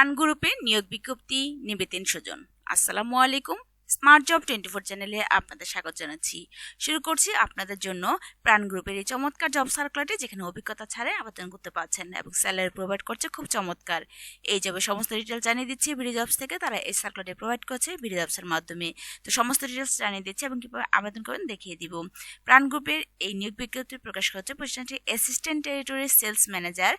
প্রাণ গ্রুপে নিয়োগ বিজ্ঞপ্তি নিবেতেন সুজন। আসসালামু আলাইকুম। স্মার্ট জব টোয়েন্টি ফোর চ্যানেলে আপনাদের স্বাগত জানাচ্ছি। শুরু করছি আপনাদের জন্য প্রাণ গ্রুপের এই চমৎকার জব সার্কুলারটি, যেখানে অভিজ্ঞতা ছাড়াই আবেদন করতে পারছেন এবং স্যালারি প্রোভাইড করছে খুব চমৎকার। এই জবের সমস্ত ডিটেলস জানিয়ে দিচ্ছি বিডি জবস থেকে, তারা এই সার্কুলারটি প্রোভাইড করছে বিডি জবসের মাধ্যমে। তো সমস্ত ডিটেলস জানিয়ে দিচ্ছি এবং কীভাবে আবেদন করবেন দেখিয়ে দিব। প্রাণ গ্রুপের এই নিয়োগ বিজ্ঞপ্তি প্রকাশ করছে প্রতিষ্ঠানটি assistant territory sales manager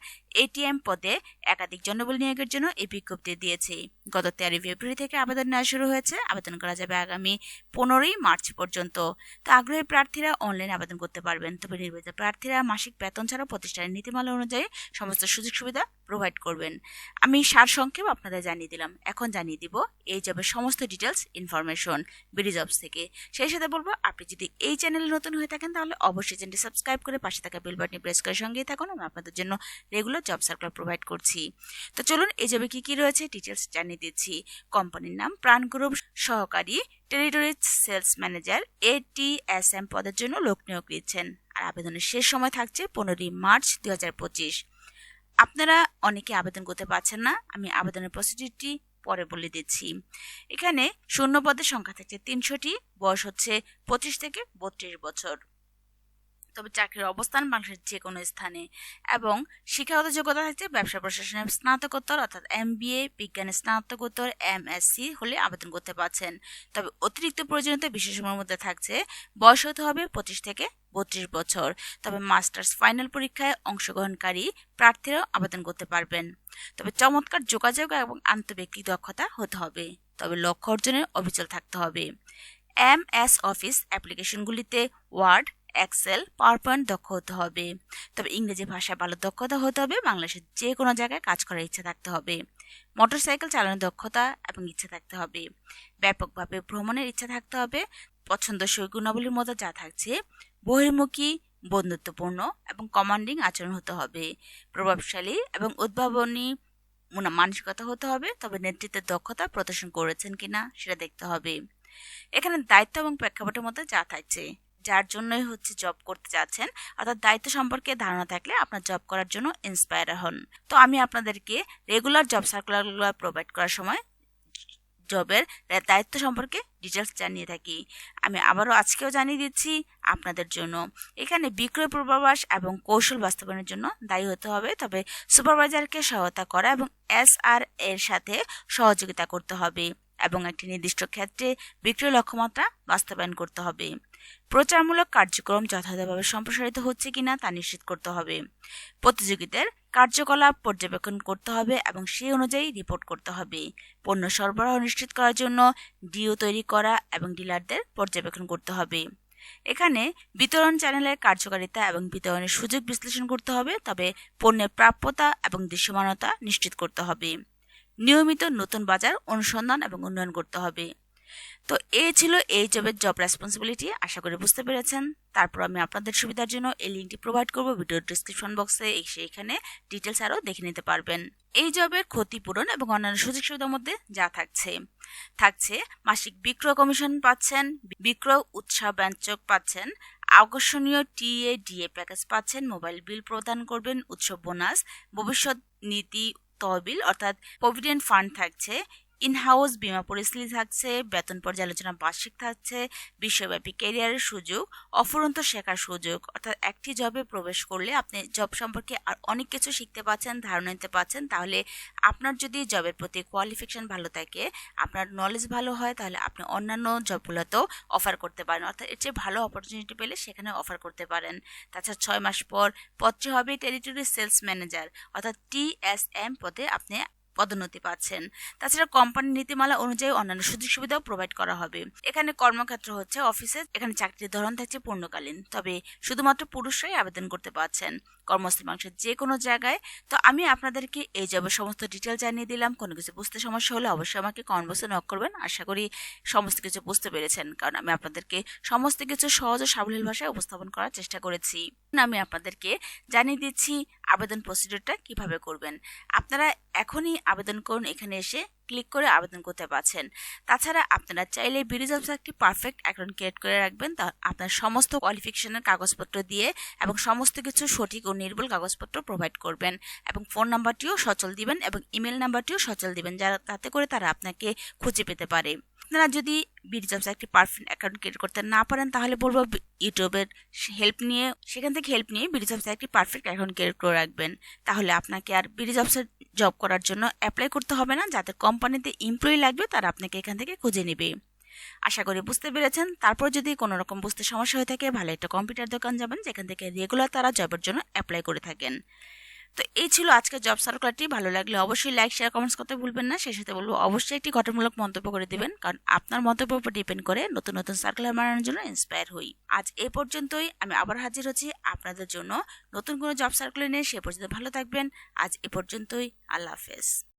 ATM পদে একাধিক জনবল নিয়োগের জন্য এই বিজ্ঞপ্তি দিয়েছে। গত তেরোই ফেব্রুয়ারি থেকে আবেদন নেওয়া শুরু হয়েছে। আবেদন করা যাবে আগামী পনেরোই মার্চ পর্যন্ত। তো আগ্রহী প্রার্থীরা অনলাইন আবেদন করতে পারবেন। তবে নির্বাচিত প্রার্থীরা মাসিক বেতন ছাড়াও প্রতিষ্ঠানের নীতিমালা অনুযায়ী সমস্ত সুযোগ সুবিধা প্রোভাইড করবেন। আমি সার সংক্ষেপ আপনাদের জানিয়ে দিলাম। এখন জানিয়ে দিব এই জবের সমস্ত ডিটেলস ইনফরমেশন বিডি জবস থেকে। সেই সাথে বলব, আপনি যদি এই চ্যানেলে নতুন হয়ে থাকেন, তাহলে অবশ্যই চ্যানেলটি সাবস্ক্রাইব করে পাশে থাকা বেল বাটনি প্রেস করে সঙ্গেই থাকুন। আমি আপনাদের জন্য রেগুলার জব সার্কুলার প্রোভাইড করছি। তো চলুন, এই জবে কি কি রয়েছে ডিটেলস জানিয়ে দিচ্ছি। কোম্পানির নাম, প্রাণ গ্রুপ সহকারী টেরিটরি সেলস ম্যানেজার এটিএসএম পদের জন্য লোক নিয়োগ দিচ্ছেন। আর আবেদনের শেষ সময় থাকছে পনেরোই মার্চ দুই হাজার পঁচিশ। আপনারা অনেকে আবেদন করতে পারছেন না, আমি আবেদনের প্রসিডিউরটি পরে বলে দিচ্ছি। এখানে শূন্য পদের সংখ্যা থাকছে তিনশোটি, বয়স হচ্ছে পঁচিশ থেকে বত্রিশ বছর। তবে চাকরির অবস্থান বাংলাদেশের যে কোনো স্থানে। এবং শিক্ষাগত যোগ্যতা থাকছে ব্যবসা প্রশাসনের স্নাতকোত্তর অর্থাৎ এম বিএ বিজ্ঞানের স্নাতকোত্তর এম হলে আবেদন করতে পারছেন। তবে অতিরিক্ত প্রয়োজনীয়তা বিশেষ সময়ের মধ্যে থাকছে। বয়স হতে হবে পঁচিশ থেকে বত্রিশ বছর। তবে মাস্টার্স ফাইনাল পরীক্ষায় অংশগ্রহণকারী প্রার্থীরাও আবেদন করতে পারবেন। তবে চমৎকার যোগাযোগ এবং আন্তঃব্যক্তিক দক্ষতা হতে হবে। তবে লক্ষ্য অর্জনের অবিচল থাকতে হবে। এম এস অফিস অ্যাপ্লিকেশনগুলিতে ওয়ার্ড এক্সেল পাওয়ার দক্ষ হতে হবে। তবে ইংরেজি ভাষায় ভালো দক্ষতা হতে হবে, বাংলাদেশের যে কোনো জায়গায় কাজ করার ইচ্ছা থাকতে হবে। মোটরসাইকেল চালানোর দক্ষতা এবং ইচ্ছা থাকতে হবে। ব্যাপকভাবে ভ্রমণের ইচ্ছা থাকতে হবে। পছন্দসই গুণাবলীর মধ্যে যা থাকছে, বহির্মুখী, বন্ধুত্বপূর্ণ এবং কমান্ডিং আচরণ হতে হবে। প্রভাবশালী এবং উদ্ভাবনী মানসিকতা হতে হবে, তবে নেতৃত্বের দক্ষতা প্রদর্শন করেছেন কিনা সেটা দেখতে হবে। এখানে দায়িত্ব এবং প্রেক্ষাপটের মধ্যে যা থাকছে। যার জন্যই হচ্ছে জব করতে যাচ্ছেন, অর্থাৎ দায়িত্ব সম্পর্কে ধারণা থাকলে আপনার জব করার জন্য ইন্সপায়ার হন। তো আমি আপনাদেরকে রেগুলার জব সার্কুলারগুলো প্রোভাইড করার সময় জবের দায়িত্ব সম্পর্কে ডিটেলস জানিয়ে থাকি। আমি আবারও আজকেও জানিয়ে দিচ্ছি আপনাদের জন্য। এখানে বিক্রয় পূর্বাভাস এবং কৌশল বাস্তবায়নের জন্য দায়ী হতে হবে, তবে সুপারভাইজারকে সহায়তা করা এবং এস আর এর সাথে সহযোগিতা করতে হবে এবং একটি নির্দিষ্ট ক্ষেত্রে বিক্রয় লক্ষ্যমাত্রা বাস্তবায়ন করতে হবে। প্রচারমূলক কার্যক্রম যথাযথভাবে সম্প্রসারিত হচ্ছে কিনা তা নিশ্চিত করতে হবে। প্রতিযোগিতার কার্যকলাপ পর্যবেক্ষণ করতে হবে এবং সেই অনুযায়ী রিপোর্ট করতে হবে। পণ্য সরবরাহ নিশ্চিত করার জন্য ডিও তৈরি করা এবং ডিলারদের পর্যবেক্ষণ করতে হবে। এখানে বিতরণ চ্যানেলের কার্যকারিতা এবং বিতরণের সুযোগ বিশ্লেষণ করতে হবে, তবে পণ্যের প্রাপ্যতা এবং দৃশ্যমানতা নিশ্চিত করতে হবে। নিয়মিত নতুন বাজার অনুসন্ধান এবং উন্নয়ন করতে হবে। তো এই ছিল এই জবের জব রেসপন্সিবিলিটি আশা করি বুঝতে পেরেছেন। তারপর আমি আপনাদের সুবিধার জন্য এই লিঙ্কটি প্রোভাইড করব ভিডিও ডিসক্রিপশন বক্সে এসে এখানে ডিটেলস আরও দেখে নিতে পারবেন। এই জবের ক্ষতিপূরণ এবং অন্যান্য সুযোগ সুবিধার মধ্যে যা থাকছে। থাকছে মাসিক বিক্রয় কমিশন পাচ্ছেন, বিক্রয় উৎসাহ ব্যঞ্চক পাচ্ছেন, আকর্ষণীয় টিএ, ডিএ প্যাকেজ পাচ্ছেন মোবাইল বিল প্রদান করবেন, উৎসব বোনাস ভবিষ্যৎ নীতি তহবিল অর্থাৎ প্রভিডেন্ট ফান্ড থাকছে ইনহাউস, বিমা পরিস্থিতি থাকছে, বেতন পর্যালোচনা বার্ষিক থাকছে, বিশ্বব্যাপী ক্যারিয়ারের সুযোগ, অফুরন্ত শেখার সুযোগ, অর্থাৎ একটি জবে প্রবেশ করলে আপনি জব সম্পর্কে আর অনেক কিছু শিখতে পাচ্ছেন, ধারণা নিতে পাচ্ছেন, তাহলে আপনার যদি জবের প্রতি কোয়ালিফিকেশন ভালো থাকে, আপনার নলেজ ভালো হয়, তাহলে আপনি অন্যান্য জবগুলোতেও অফার করতে পারেন। অর্থাৎ এর চেয়ে ভালো অপরচুনিটি পেলে সেখানে অফার করতে পারেন। তাছাড়া ছয় মাস পর পত্রে হবে টেরিটরি সেলস ম্যানেজার অর্থাৎ টিএসএম পদে আপনি পদোন্নতি পাচ্ছেন। তাছাড়া কোম্পানির নীতিমালা অনুযায়ী অন্যান্য সুযোগ সুবিধাও প্রোভাইড করা হবে। এখানে কর্মক্ষেত্র হচ্ছে অফিসে এখানে চাকরির ধরন থাকছে পূর্ণকালীন। তবে শুধুমাত্র পুরুষরাই আবেদন করতে পারছেন। কর্মস্থল মানুষের যে কোনো জায়গায়। তো আমি আপনাদেরকে এই জবের সমস্ত ডিটেল জানিয়ে দিলাম, কোনো কিছু বুঝতে সমস্যা হলে অবশ্যই আমাকে বক্সে নক করবেন। আশা করি সমস্ত কিছু বুঝতে পেরেছেন, কারণ আমি আপনাদেরকে সমস্ত কিছু সহজ ও সাবলীল ভাষায় উপস্থাপন করার চেষ্টা করেছি। আমি আপনাদেরকে জানিয়ে দিচ্ছি আবেদন প্রসিডিউরটা কীভাবে করবেন। আপনারা এখনই আবেদন করুন, এখানে এসে ক্লিক করে আবেদন করতে পারছেন। তাছাড়া আপনারা চাইলে বিডি জবস একটি পারফেক্ট অ্যাকাউন্ট ক্রিয়েট করে রাখবেন। তা আপনার সমস্ত কোয়ালিফিকেশনের কাগজপত্র দিয়ে এবং সমস্ত কিছু সঠিক ও নির্ভুল কাগজপত্র প্রোভাইড করবেন এবং ফোন নাম্বারটিও সচল দিবেন এবং ইমেল নাম্বারটিও সচল দিবেন, যারা তাতে করে তারা আপনাকে খুঁজে পেতে পারে। আপনারা যদি বিডি জবস একটি পারফেক্ট অ্যাকাউন্ট ক্রিয়েট করতে না পারেন, তাহলে বলব ইউটিউবের হেল্প নিয়ে, সেখান থেকে হেল্প নিয়ে বিডি জবসে একটি পারফেক্ট অ্যাকাউন্ট ক্রিয়েট করে রাখবেন। তাহলে আপনাকে আর বিডি জবসের জব করার জন্য অ্যাপ্লাই করতে হবে না যাদের কোম্পানিতে এমপ্লয়ি লাগবে, তারা আপনাকে এখান থেকে খুঁজে নেবে। আশা করি বুঝতে পেরেছেন। তারপর যদি কোনো রকম বুঝতে সমস্যা হয়ে থাকে, ভালো একটা কম্পিউটার দোকান যাবেন, যেখান থেকে রেগুলার তারা জবের জন্য অ্যাপ্লাই করে থাকেন। তো এই ছিল আজকের জব সার্কুলারটি। ভালো লাগলে অবশ্যই লাইক শেয়ার কমেন্টস করতে ভুলবেন না। সেই সাথে বলব, অবশ্যই একটি ঘটনামূলক মন্তব্য করে দেবেন, কারণ আপনার মন্তব্যের উপর ডিপেন্ড করে নতুন নতুন সার্কুলার বানানোর জন্য ইন্সপায়ার হই। আজ এ পর্যন্তই, আমি আবার হাজির হচ্ছি আপনাদের জন্য নতুন কোনো জব সার্কুলার নিয়ে। সে পর্যন্ত ভালো থাকবেন। আজ এ পর্যন্তই, আল্লাহ হাফেজ।